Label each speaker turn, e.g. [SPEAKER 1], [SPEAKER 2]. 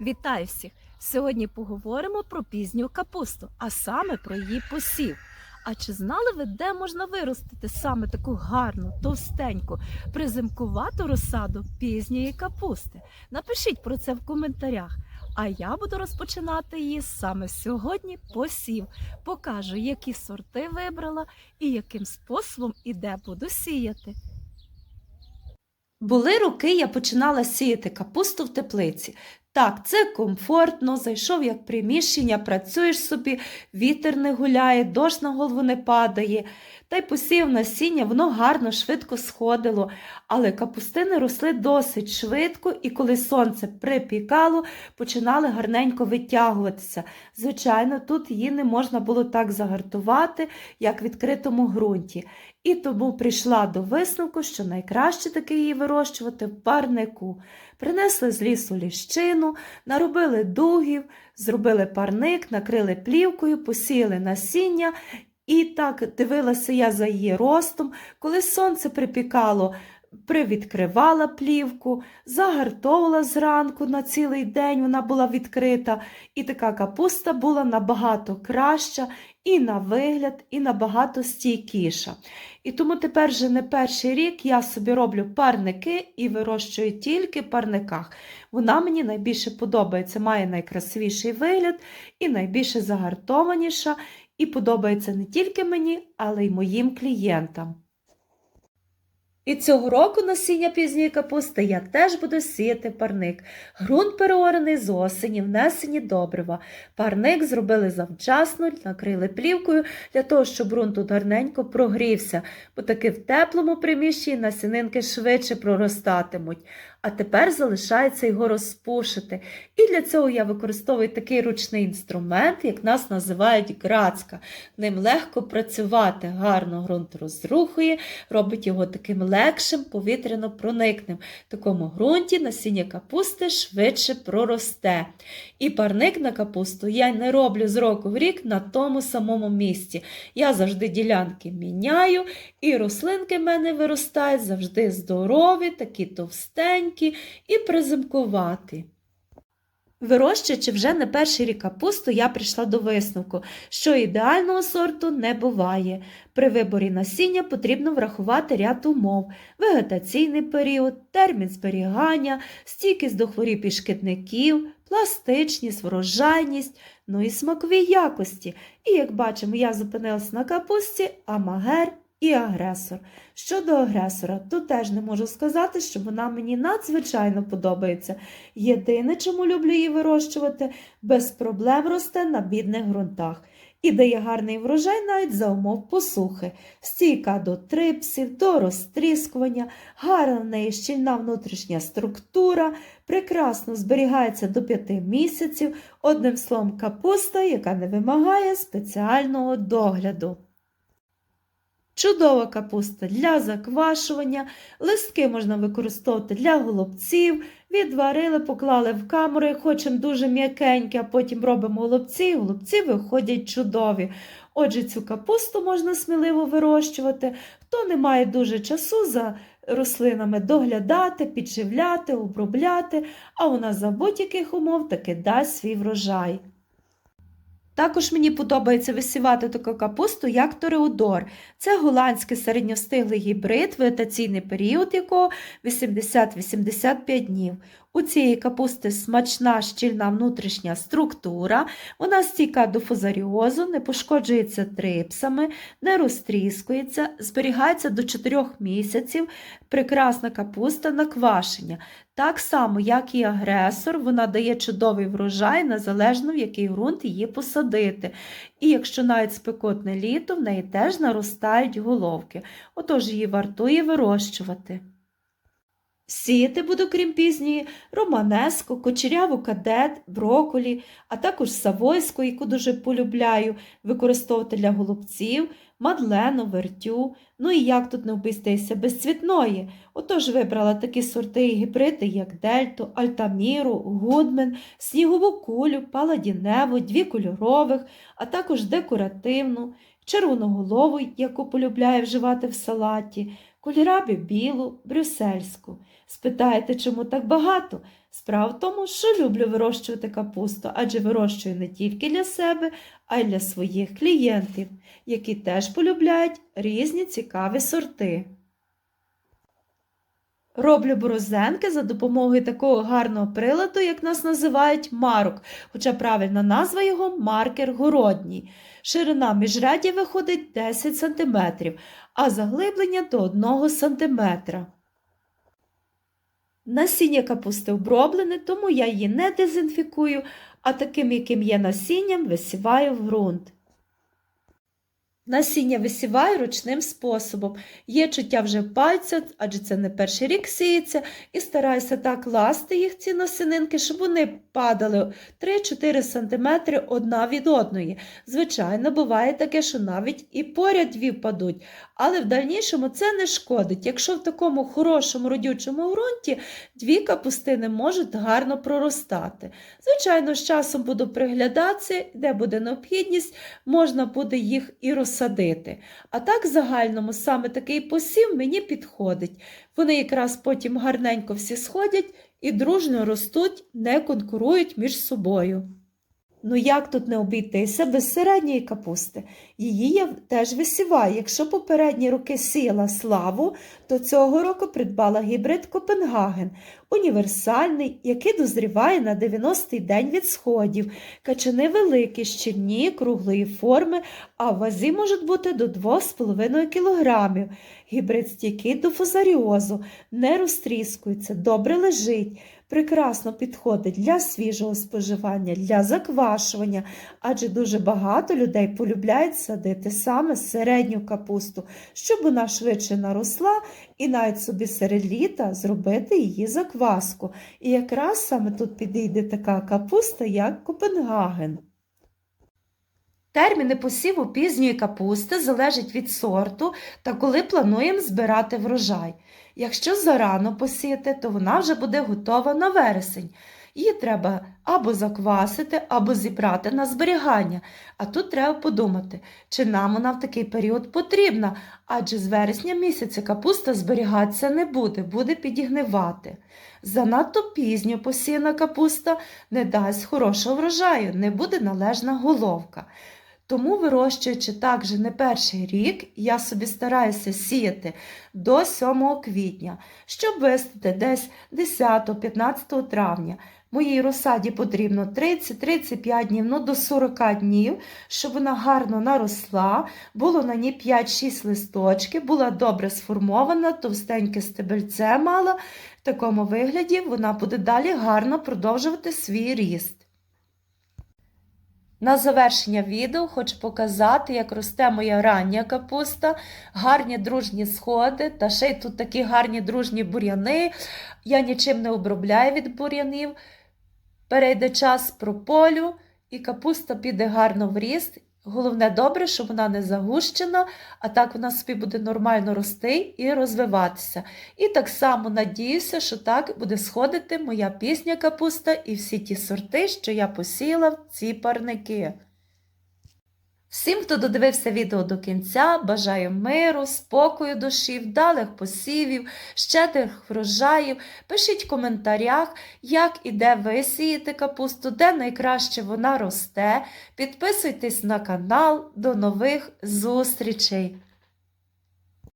[SPEAKER 1] Вітаю всіх! Сьогодні поговоримо про пізню капусту, а саме про її посів. А чи знали ви, де можна виростити саме таку гарну, товстеньку, призимкувату розсаду пізньої капусти? Напишіть про це в коментарях. А я буду розпочинати її саме сьогодні посів. Покажу, які сорти вибрала і яким способом і де буду сіяти. Були роки, я починала сіяти капусту в теплиці. Так, це комфортно, зайшов як приміщення, працюєш собі, вітер не гуляє, дощ на голову не падає. Та й посів насіння, воно гарно, швидко сходило. Але капустини росли досить швидко, і коли сонце припікало, починали гарненько витягуватися. Звичайно, тут її не можна було так загартувати, як в відкритому ґрунті. І тому прийшла до висновку, що найкраще таки її вирощувати в парнику. Принесли з лісу ліщину, наробили дугів, зробили парник, накрили плівкою, посіяли насіння. І так дивилася я за її ростом, коли сонце припікало, привідкривала плівку, загартовувала зранку на цілий день, вона була відкрита, і така капуста була набагато краща і на вигляд, і набагато стійкіша. І тому тепер вже не перший рік я собі роблю парники і вирощую тільки парниках. Вона мені найбільше подобається, має найкрасивіший вигляд і найбільше загартованіша, і подобається не тільки мені, але й моїм клієнтам. І цього року насіння пізньої капусти я теж буду сіяти парник. Грунт переорений з осені, внесені добрива. Парник зробили завчасно, накрили плівкою для того, щоб ґрунт тут гарненько прогрівся, бо таки в теплому приміщенні насінинки швидше проростатимуть. А тепер залишається його розпушити. І для цього я використовую такий ручний інструмент, як нас називають грацка. Ним легко працювати, гарно ґрунт розрухує, робить його таким легшим, повітряно проникним. В такому ґрунті насіння капусти швидше проросте. І парник на капусту я не роблю з року в рік на тому самому місці. Я завжди ділянки міняю, і рослинки в мене виростають завжди здорові, такі товстенькі і призимкуваті. Вирощуючи вже не перший рік капусту, я прийшла до висновку, що ідеального сорту не буває. При виборі насіння потрібно врахувати ряд умов: вегетаційний період, термін зберігання, стійкість до хворіб і шкідників, пластичність, врожайність, ну і смакові якості. І як бачимо, я зупинилася на капусті, а магер і агресор. Щодо агресора, то теж не можу сказати, що вона мені надзвичайно подобається. Єдине, чому люблю її вирощувати, без проблем росте на бідних ґрунтах. І дає гарний врожай навіть за умов посухи, стійка до трипсів, до розтріскування, гарна в неї щільна внутрішня структура, прекрасно зберігається до 5 місяців, одним словом, капуста, яка не вимагає спеціального догляду. Чудова капуста для заквашування, листки можна використовувати для голубців, відварили, поклали в камеру, хочемо дуже м'якенькі, а потім робимо голубці, голубці виходять чудові. Отже, цю капусту можна сміливо вирощувати. Хто не має дуже часу за рослинами доглядати, підживляти, обробляти, а вона за будь-яких умов таки дасть свій врожай. Також мені подобається висівати таку капусту, як Тореодор. Це голландський середньостиглий гібрид, вегетаційний період якого 80-85 днів. У цієї капусти смачна щільна внутрішня структура, вона стійка до фузаріозу, не пошкоджується трипсами, не розтріскується, зберігається до 4 місяців, прекрасна капуста на квашення. Так само, як і агресор, вона дає чудовий врожай, незалежно в який ґрунт її посадити. І якщо навіть спекотне літо, в неї теж наростають головки, отож її вартує вирощувати. Сіяти буду, крім пізньої, романеску, кочеряву кадет, броколі, а також савойську, яку дуже полюбляю, використовувати для голубців, мадлену, вертю. Ну і як тут не обістися без цвітної. Отож вибрала такі сорти і гібриди, як дельту, альтаміру, гудмен, снігову кулю, паладіневу, дві кольорових, а також декоративну, червоноголову, яку полюбляю вживати в салаті, кольорабі білу, брюссельську. Спитаєте, чому так багато? Справа в тому, що люблю вирощувати капусту, адже вирощую не тільки для себе, а й для своїх клієнтів, які теж полюбляють різні цікаві сорти. Роблю борозенки за допомогою такого гарного приладу, як нас називають марок, хоча правильна назва його маркер городній. Ширина міжрядів виходить 10 см, а заглиблення до 1 см. Насіння капусти оброблене, тому я її не дезінфікую, а таким, яким є насінням, висіваю в ґрунт. Насіння висіваю ручним способом. Є чуття вже пальця, адже це не перший рік сіється, і стараюся так класти їх ці насінинки, щоб вони падали 3-4 см одна від одної. Звичайно, буває таке, що навіть і поряд дві впадуть, але в дальнішому це не шкодить. Якщо в такому хорошому родючому ґрунті дві капустини можуть гарно проростати. Звичайно, з часом буду приглядатися, де буде необхідність, можна буде їх і розсадити. А так, загальному, саме такий посів мені підходить. Вони якраз потім гарненько всі сходять і дружно ростуть, не конкурують між собою. Ну як тут не обійтися без середньої капусти? Її я теж висіваю. Якщо попередні роки сіяла славу, то цього року придбала гібрид Копенгаген, універсальний, який дозріває на 90-й день від сходів. Качани великі, щільні, круглої форми, а в вазі можуть бути до 2,5 кг. Гібрид стійкий до фузаріозу, не розтріскується, добре лежить. Прекрасно підходить для свіжого споживання, для заквашування, адже дуже багато людей полюбляють садити саме середню капусту, щоб вона швидше наросла і навіть собі серед літа зробити її закваску. І якраз саме тут підійде така капуста, як Копенгаген. Терміни посіву пізньої капусти залежать від сорту та коли плануємо збирати врожай. Якщо зарано посіяти, то вона вже буде готова на вересень. Її треба або заквасити, або зібрати на зберігання. А тут треба подумати, чи нам вона в такий період потрібна, адже з вересня місяця капуста зберігатися не буде, буде підігнивати. Занадто пізньо посіяна капуста не дасть хорошого врожаю, не буде належна головка. Тому, вирощуючи так же не перший рік, я собі стараюся сіяти до 7 квітня, щоб висадити десь 10-15 травня. Моїй розсаді потрібно 30-35 днів, ну до 40 днів, щоб вона гарно наросла, було на ній 5-6 листочків, була добре сформована, товстеньке стебельце мала. В такому вигляді вона буде далі гарно продовжувати свій ріст. На завершення відео хочу показати, як росте моя рання капуста, гарні дружні сходи, та ще й тут такі гарні дружні бур'яни. Я нічим не обробляю від бур'янів. Перейде час прополю, і капуста піде гарно в ріст. Головне добре, щоб вона не загущена, а так вона собі буде нормально рости і розвиватися. І так само надіюся, що так буде сходити моя пісня капуста і всі ті сорти, що я посіяла в ці парники. Всім, хто додивився відео до кінця, бажаю миру, спокою душі, вдалих посівів, щедрих врожаїв. Пишіть в коментарях, як і де ви сієте капусту, де найкраще вона росте. Підписуйтесь на канал. До нових зустрічей!